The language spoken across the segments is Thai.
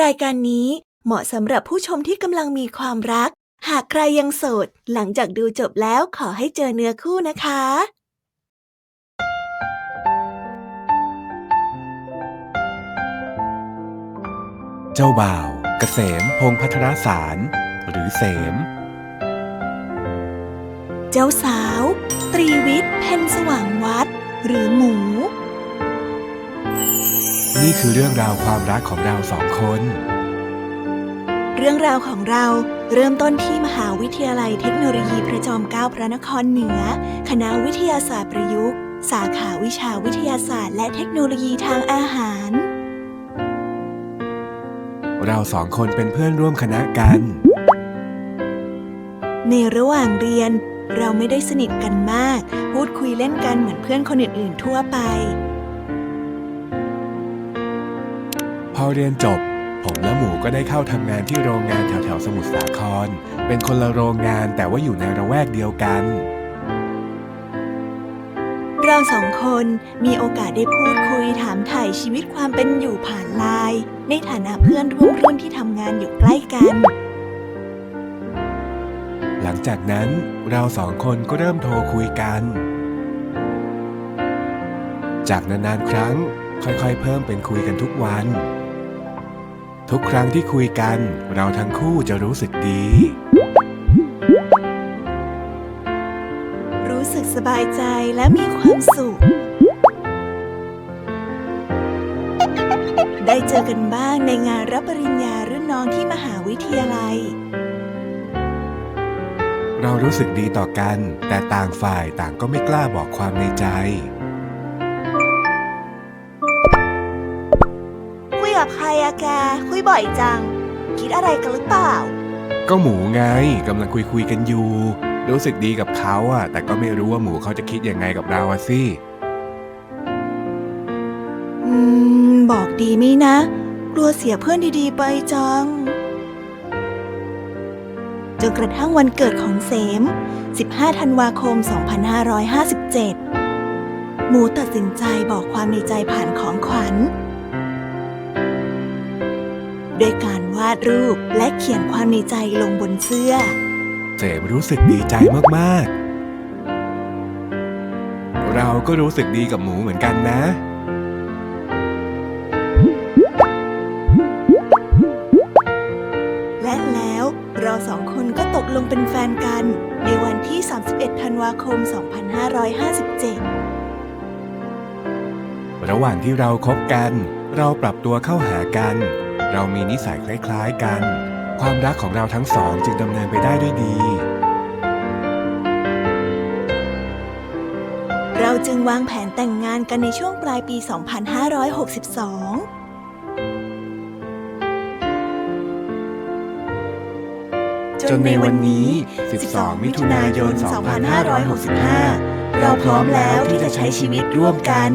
รายการนี้เหมาะสำหรับผู้ชมที่กำลังมีความรัก หากใครยังโสด หลังจากดูจบแล้วขอให้เจอเนื้อคู่นะคะ เจ้าบ่าวเกษมพงษ์พัทรสาร หรือเสม เจ้าสาว ตรีวิทย์ เพ็ญสว่างวัด หรือหมู นี่คือเรื่องราวความรักของเราสองคน เรื่องราวของเราเริ่มต้นที่มหาวิทยาลัยเทคโนโลยีพระจอมเกล้าพระนครเหนือ คณะวิทยาศาสตร์ประยุกต์ สาขาวิชาวิทยาศาสตร์ และเทคโนโลยีทางอาหาร เราสองคนเป็นเพื่อนร่วมคณะกัน ในระหว่างเรียน เราไม่ได้สนิทกันมาก พูดคุยเล่นกันเหมือนเพื่อนคนอื่นๆทั่วไป พอเรียนจบ ผมและหมูก็ได้เข้าทำงานที่โรงงานแถวๆสมุทรสาคร เป็นคนละโรงงานแต่ว่าอยู่ในระแวกเดียวกัน เราสองคนมีโอกาสได้พูดคุยถามถ่ายชีวิตความเป็นอยู่ผ่านไลน์ในฐานะเพื่อนร่วมรุ่นที่ทำงานอยู่ใกล้กัน หลังจากนั้นเราสองคนก็เริ่มโทรคุยกัน จากนานๆครั้ง ค่อยๆ เพิ่มเป็นคุยกันทุกวัน ทุกครั้งที่คุยกัน เราทั้งคู่จะรู้สึกดี รู้สึกสบายใจและมีความสุข ได้เจอกันบ้างในงานรับปริญญารุ่นน้องที่มหาวิทยาลัย เรารู้สึกดีต่อกัน แต่ต่างฝ่ายต่างก็ไม่กล้าบอกความในใจ กับใครอะแก คุยบ่อยจัง คิดอะไรกันหรือเปล่า ก็หมูไงกำลังคุยคุยๆกันอยู่ รู้สึกดีกับเขาอะแต่ก็ไม่รู้ว่าหมูเขาจะคิดยังไงกับเราอะสิอืม บอกดีไหมนะ กลัวเสียเพื่อนดีๆไปจัง จนกระทั่งวันเกิดของเสม 15 ธันวาคม 2557 หมูตัดสินใจบอกความในใจผ่านของขวัญ ด้วยการวาดรูปและเขียนความในใจลงบนเสื้อเสมรู้สึกดีใจมาก ๆ เราก็รู้สึกดีกับหมูเหมือนกันนะ และแล้วเราสองคนก็ตกลงเป็นแฟนกัน ในวันที่ 31 ธันวาคม 2557ระหว่างที่เราคบกัน เราปรับตัวเข้าหากัน เรามีนิสัยคล้ายๆกัน ความรักของเราทั้งสองจึงดำเนินไปได้ด้วยดี เราจึงวางแผนแต่งงานกันในช่วงปลายปี 2562จนในวันนี้ 12 มิถุนายน 2565 เราพร้อมแล้วที่จะใช้ชีวิตร่วมกัน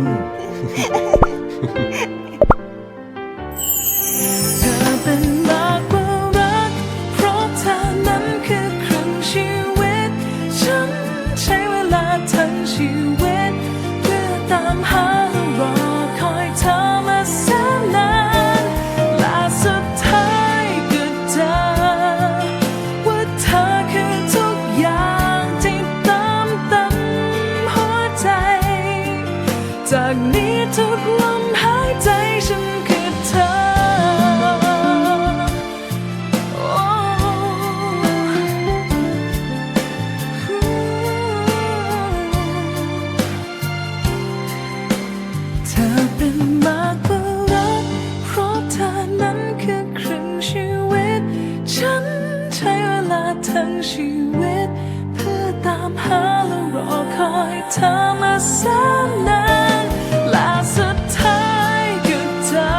ชีวิต เพื่อตามหาและรอคอยเธอมาแสนนานและสุดท้ายก็เจอ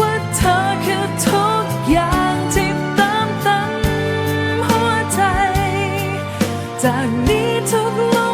ว่าเธอคือทุกอย่างที่ตามตั้งหัวใจ จากนี้ทุก